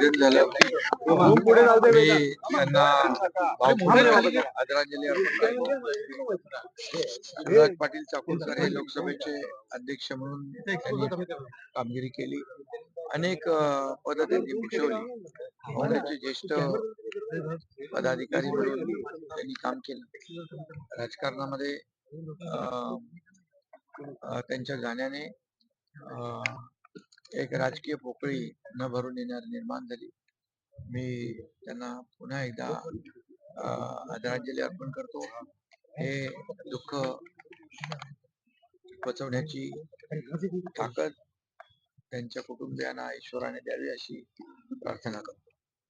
निधन झालं. मी भावपूर्ण आदरांजली अर्पण शिवराज पाटील चाकूरकर हे लोकसभेचे अध्यक्ष म्हणून त्यांनी कामगिरी केली. अनेक पद त्यांनी भूषवली काँग्रेसचे ज्येष्ठ पदाधिकारी म्हणून त्यांनी काम केलं. राजकारणामध्ये त्यांच्या जाण्याने अं, एक राजकीय पोकळी न भरून येणार निर्माण झाली. मी त्यांना पुन्हा एकदा अं, आदरांजली अर्पण करतो. हे दुःख पचवण्याची ताकद त्यांच्या कुटुंबियांना ईश्वराने द्यावी अशी प्रार्थना करतो.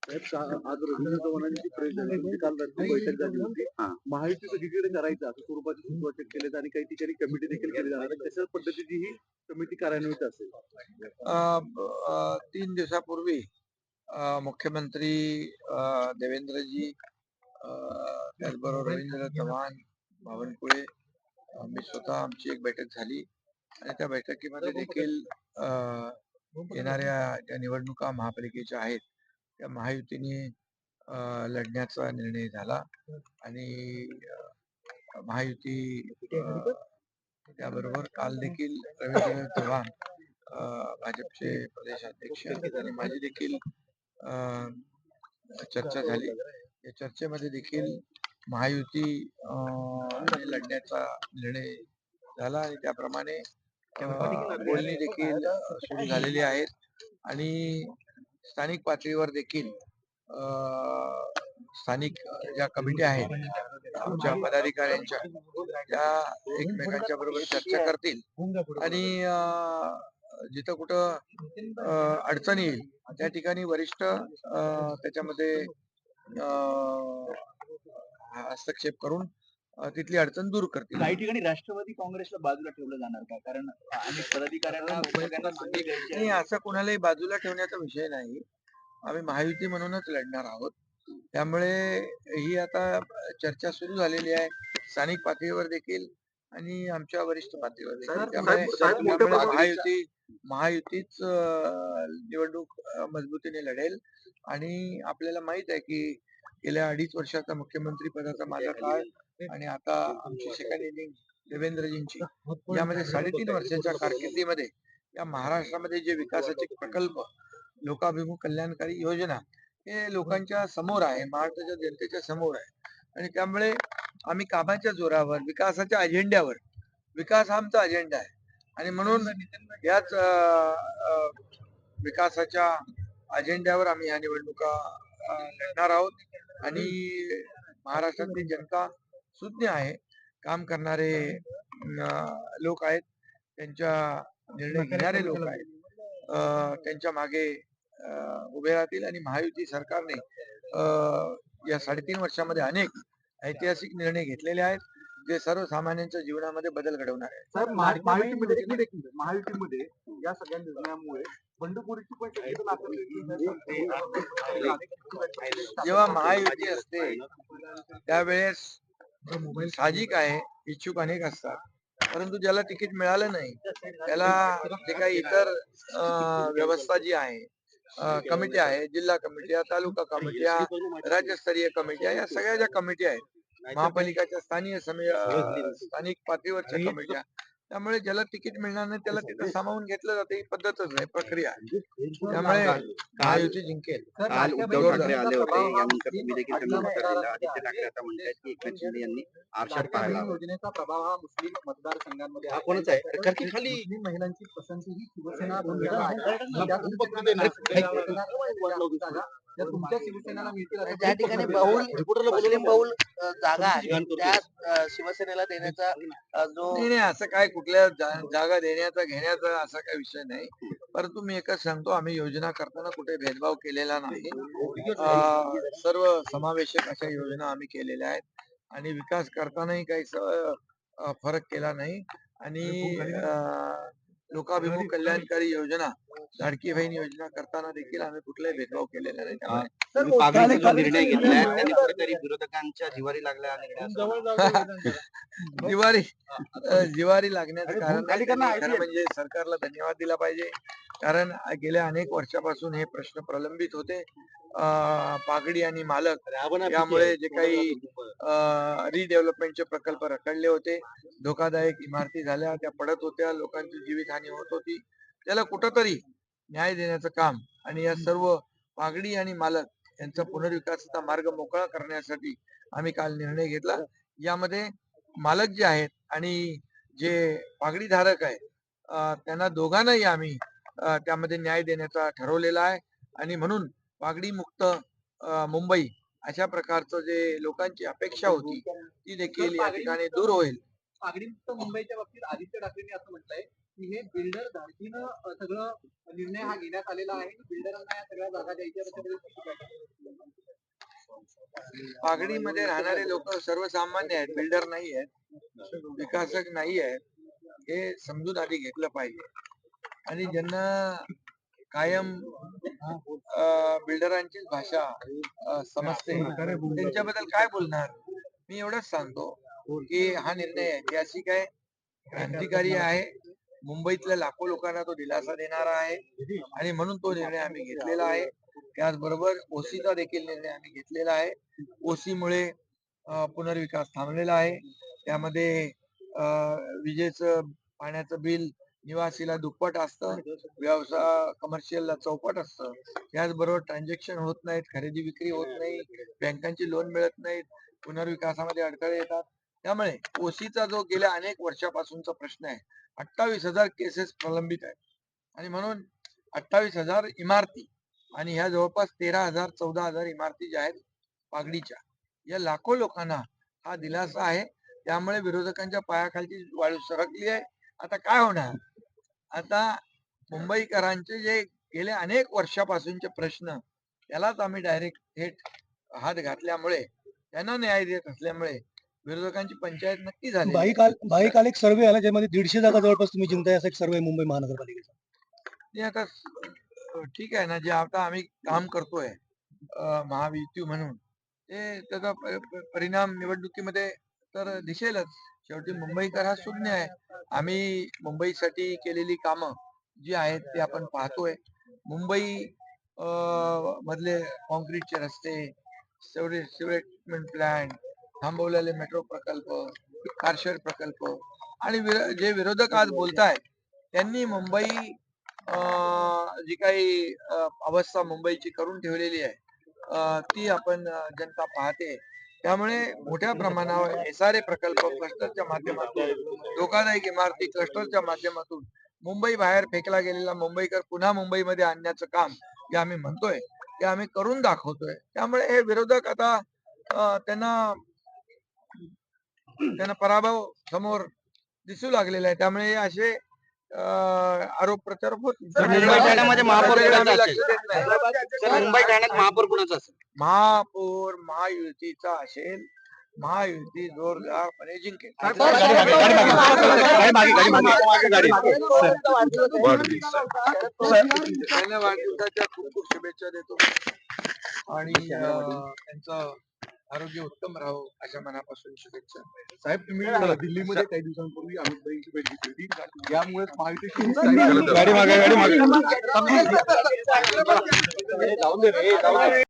आज रवींद्र चव्हाणांची प्रेस झाली होती. काल रात्री बैठक झाली होती. महायुती सगळीकडे करायचं. असं स्वरूपाचे सुचवाचे केले आणि काही ठिकाणी कमिटी देखील केली जाणार. तशाच पद्धतीची ही कमिटी कार्यान्वित असेल. तीन दिवसापूर्वी मुख्यमंत्री देवेंद्रजी त्याचबरोबर रवींद्र चव्हाण बावनकुळे मी स्वतः आमची एक बैठक झाली. आणि त्या बैठकीमध्ये देखील अ, येणाऱ्या ज्या निवडणुका महापालिकेच्या आहेत त्या महायुतीने लढण्याचा निर्णय झाला आणि महायुती त्याबरोबर काल देखील रवींद्र चव्हाण भाजपचे प्रदेश अध्यक्ष आणि माझी देखील चर्चा झाली. या चर्चेमध्ये देखील महायुती लढण्याचा निर्णय झाला आणि त्याप्रमाणे बोलणी देखील सुरू झालेली आहेत. आणि स्थानिक पातळीवर देखील स्थानिक ज्या कमिटी आहेत आमच्या पदाधिकाऱ्यांच्या त्या एकमेकांच्या बरोबर चर्चा करतील. आणि जिथं कुठं अडचण येईल त्या ठिकाणी वरिष्ठ त्याच्यामध्ये हस्तक्षेप करून तिथली अडचण दूर करतील. काही ठिकाणी राष्ट्रवादी काँग्रेसला बाजूला ठेवलं जाणार का? कारण अनेक पदाधिकाऱ्यांना. असं कुणालाही बाजूला ठेवण्याचा विषय नाही. आम्ही महायुती म्हणूनच लढणार आहोत. त्यामुळे ही आता चर्चा सुरू झालेली आहे. स्थानिक पातळीवर देखील आणि आमच्या वरिष्ठ पातळीवर देखील. त्यामुळे महायुती महायुतीच निवडणूक मजबूतीने लढेल. आणि आपल्याला माहीत आहे की गेल्या अडीच वर्षाचा मुख्यमंत्री पदाचा माझा काळ आणि आता आमची सेकंड इनिंग देवेंद्रजींची यामध्ये साडेतीन वर्षाच्या कारकिर्दीमध्ये या महाराष्ट्रामध्ये जे विकासाचे प्रकल्प लोकाभिमुख कल्याणकारी योजना हे लोकांच्या समोर आहे महाराष्ट्राच्या जनतेच्या समोर आहे. आणि त्यामुळे आम्ही कामाच्या जोरावर विकासाच्या अजेंड्यावर विकास हा आमचा अजेंडा आहे. आणि म्हणून याच विकासाच्या अजेंड्यावर आम्ही ह्या निवडणुका लढणार आहोत. आणि महाराष्ट्रातली जनता सुज्ञ आहे. काम करणारे लोक आहेत. त्यांच्या निर्णय घेणारे लोक आहेत. त्यांच्या मागे उभे राहतील आणि महायुती सरकारने या साडेतीन वर्षामध्ये अनेक ऐतिहासिक निर्णय घेतलेले आहेत जे सर्वसामान्यांच्या जीवनामध्ये बदल घडवणार आहेत. साहेब महा- महायुतीमध्ये. महायुतीमध्ये या सगळ्या निर्णयामुळे बंडखोरीची पण जेव्हा महायुती असते त्यावेळेस साहजिक आहे इच्छुक अनेक असतात. परंतु ज्याला तिकीट मिळालं नाही त्याला जे काही इतर व्यवस्था जी आहे कमिटी आहे जिल्हा कमिट्या तालुका कमिट्या राज्यस्तरीय कमिट्या या सगळ्या ज्या कमिटी आहेत महापालिकाच्या स्थानीय स्थानिक पातळीवरच्या कमिट्या. त्यामुळे ज्याला तिकीट मिळणार नाही त्याला तिथं सामावून घेतलं जाते ही पद्धतच आहे प्रक्रिया. त्यामुळे महायुती जिंकेल काल उद्धव ठाकरे आले होते यानंतर तुम्ही देखील त्यांना उत्तर दिलं आदित्य ठाकरे आता म्हणतात की एकनाथ शिंदे यांनी आरशात. योजनेचा प्रभाव हा मुस्लिम मतदारसंघांमध्ये हा कोणाचा आहे? तर खाली- महिलांची पसंती ही शिवसेना आहे. ज्या ठिकाणी बहुल मुस्लिम बहुल जागा आहेत त्या शिवसेनेला देण्याचा जो नाही नाही असं काय कुठल्या जागा देण्याचा घेण्याचा असा काही विषय नाही. परंतु मी एकच सांगतो आम्ही योजना करताना कुठे भेदभाव केलेला नाही. अं, सर्व समावेशक अशा योजना आम्ही केलेल्या आहेत आणि विकास करतानाही काही फरक केला नाही. आणि लोकाभिमुख कल्याणकारी योजना लाडकी बहीण योजना करताना देखील आम्ही कुठलाही भेदभाव केलेला नाही. त्यामुळे जो निर्णय घेतलाय. त्याने कुठेतरी विरोधकांच्या जिवारी लागला निर्णय असं जिवारी जिवारी लागण्याचं कारण खरं. म्हणजे सरकारला धन्यवाद दिला पाहिजे. कारण गेल्या अनेक वर्षापासून हे प्रश्न प्रलंबित होते. पागडी आणि मालक यामुळे जे काही रिडेव्हलपमेंटचे प्रकल्प रखडले होते. धोकादायक इमारती झाल्या त्या पडत होत्या लोकांची जीवितहानी होत होती. त्याला कुठंतरी न्याय देण्याचं काम आणि या सर्व पागडी आणि मालक यांचा पुनर्विकासाचा मार्ग मोकळा करण्यासाठी आम्ही काल निर्णय घेतला. यामध्ये मालक जे आहेत आणि जे पागडी धारक आहेत त्यांना दोघांनाही आम्ही त्यामध्ये न्याय देण्याचा ठरवलेला आहे. आणि म्हणून पागडी मुक्त मुंबई अशा प्रकारचं जे लोकांची अपेक्षा होती ती देखील या ठिकाणी दूर होईल. पागडीमुक्त मुंबईच्या बाबतीत आदित्य ठाकरेंनी असं म्हटलंय की हे बिल्डर धाडकीनं सगळं निर्णय हा घेण्यात आलेला आहे. बिल्डरांना या सगळ्या जागा द्यायच्या पागडीमध्ये राहणारे लोक सर्वसामान्य आहेत बिल्डर नाही आहेत विकासक नाही आहेत. हे समजून आधी घेतलं पाहिजे. आणि ज्यांना कायम बिल्डरांचीच भाषा समजते त्यांच्याबद्दल काय बोलणार? मी एवढंच सांगतो की हा निर्णय ऐतिहासिक आहे क्रांतिकारी आहे. मुंबईतल्या लाखो लोकांना तो दिलासा देणारा आहे. आणि म्हणून तो निर्णय आम्ही घेतलेला आहे. त्याचबरोबर ओसीचा देखील निर्णय आम्ही घेतलेला आहे. ओसी मुळे पुनर्विकास थांबलेला आहे. त्यामध्ये विजेचं पाण्याचं बिल निवासीला दुप्पट असतं. व्यवसाय कमर्शियलला चौपट असतं. त्याचबरोबर ट्रान्झॅक्शन होत नाहीत खरेदी विक्री होत नाही. बँकांची लोन मिळत नाहीत. पुनर्विकासामध्ये अडथळे येतात. त्यामुळे ओसीचा जो गेल्या अनेक वर्षापासूनचा प्रश्न आहे अठ्ठावीस हजार केसेस प्रलंबित आहेत. आणि म्हणून अठ्ठावीस हजार इमारती आणि ह्या जवळपास तेरा हजार चौदा हजार इमारती ज्या आहेत पागडीच्या या लाखो लोकांना हा दिलासा आहे. त्यामुळे विरोधकांच्या पायाखालची वाळू सरकली आहे. आता काय होणार? आता मुंबईकरांचे जे गेले अनेक वर्षापासूनचे प्रश्न त्यालाच आम्ही डायरेक्ट थेट हात घातल्यामुळे त्यांना न्याय देत असल्यामुळे विरोधकांची पंचायत नक्की झाली बाई काल बाई काल एक सर्वे आला ज्यामध्ये दीडशे जागा जवळपास तुम्ही जिंकताय असा एक सर्वे मुंबई महानगरपालिकेचा. ते आता ठीक आहे ना जे आता आम्ही काम करतोय महायुती म्हणून ते त्याचा परिणाम निवडणुकीमध्ये तर दिसेलच. शेवटी मुंबईकर हा शून्य आहे. आम्ही मुंबईसाठी केलेली कामं जी आहेत ते आपण पाहतोय. मुंबई मधले कॉन्क्रीटचे रस्ते सेवरेज ट्रीटमेंट प्लॅन्ट थांबवलेले मेट्रो प्रकल्प कारशेड प्रकल्प आणि जे विरोधक आज बोलताय त्यांनी मुंबई जी काही अवस्था मुंबईची करून ठेवलेली आहे ती आपण जनता पाहते. त्यामुळे मोठ्या प्रमाणावर एस आर ए प्रकल्प क्लस्टरच्या माध्यमातून धोकादायक इमारती क्लस्टरच्या माध्यमातून मुंबई बाहेर फेकला गेलेला मुंबईकर पुन्हा मुंबईमध्ये आणण्याचं काम जे आम्ही म्हणतोय ते आम्ही करून दाखवतोय. त्यामुळे हे विरोधक आता त्यांना त्यांना पराभव समोर दिसू लागलेला आहे त्यामुळे हे असे आरोप प्रत्यारोप होत महापौर महायुतीचा असेल महायुती जोरदारपणे जिंकेल त्यांना वाढदिवसाच्या खूप खूप शुभेच्छा देतो आणि त्यांचं आरोग्य उत्तम राहो अशा मनापासून शुभेच्छा. साहेब तुम्ही दिल्लीमध्ये काही दिवसांपूर्वी अमित भाईंची भेट घेतली होती. यामुळे